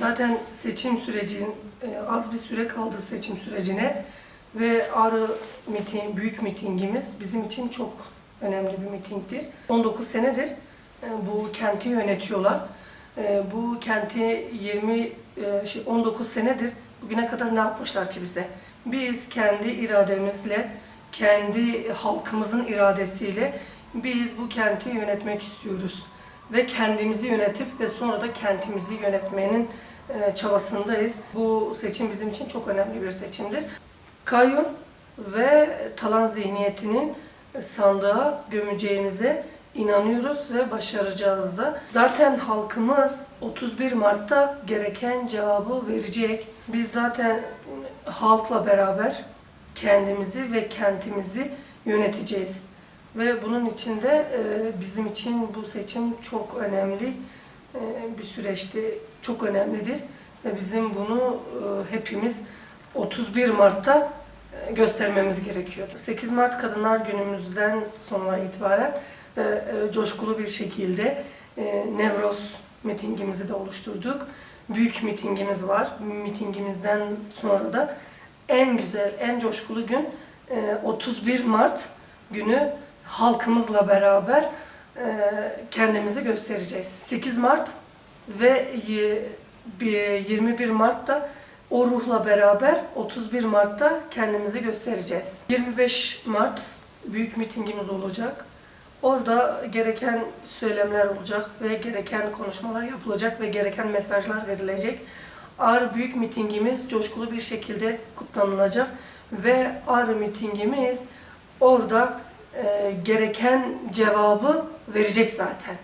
Zaten seçim sürecinin e, az bir süre kaldı seçim sürecine ve Ağrı miting, büyük mitingimiz bizim için çok önemli bir mitingdir. 19 senedir e, bu kenti yönetiyorlar. E, Bu kenti 20 e, şey 19 senedir bugüne kadar ne yapmışlar ki bize? Biz kendi irademizle, kendi halkımızın iradesiyle biz bu kenti yönetmek istiyoruz ve kendimizi yönetip ve sonra da kentimizi yönetmenin e, çabasındayız. Bu seçim bizim için çok önemli bir seçimdir. Kayyum ve talan zihniyetinin sandığa gömeceğimize inanıyoruz ve başaracağız da. Zaten halkımız 31 Mart'ta gereken cevabı verecek. Biz zaten halkla beraber kendimizi ve kentimizi yöneteceğiz. Ve bunun için de e, bizim için bu seçim çok önemli e, bir süreçti. Çok önemlidir. Ve bizim bunu e, hepimiz 31 Mart'ta e, göstermemiz gerekiyordu. 8 Mart Kadınlar Günümüzden sonra itibaren e, e, coşkulu bir şekilde e, Nevroz mitingimizi de oluşturduk. Büyük mitingimiz var. Mitingimizden sonra da en güzel, en coşkulu gün e, 31 Mart günü halkımızla beraber e, kendimizi göstereceğiz. 8 Mart ve y- bir 21 Mart'ta o ruhla beraber 31 Mart'ta kendimizi göstereceğiz. 25 Mart büyük mitingimiz olacak. Orada gereken söylemler olacak ve gereken konuşmalar yapılacak ve gereken mesajlar verilecek. Ağrı Büyük mitingimiz coşkulu bir şekilde kutlanılacak ve Ağrı mitingimiz orada e, gereken cevabı verecek zaten.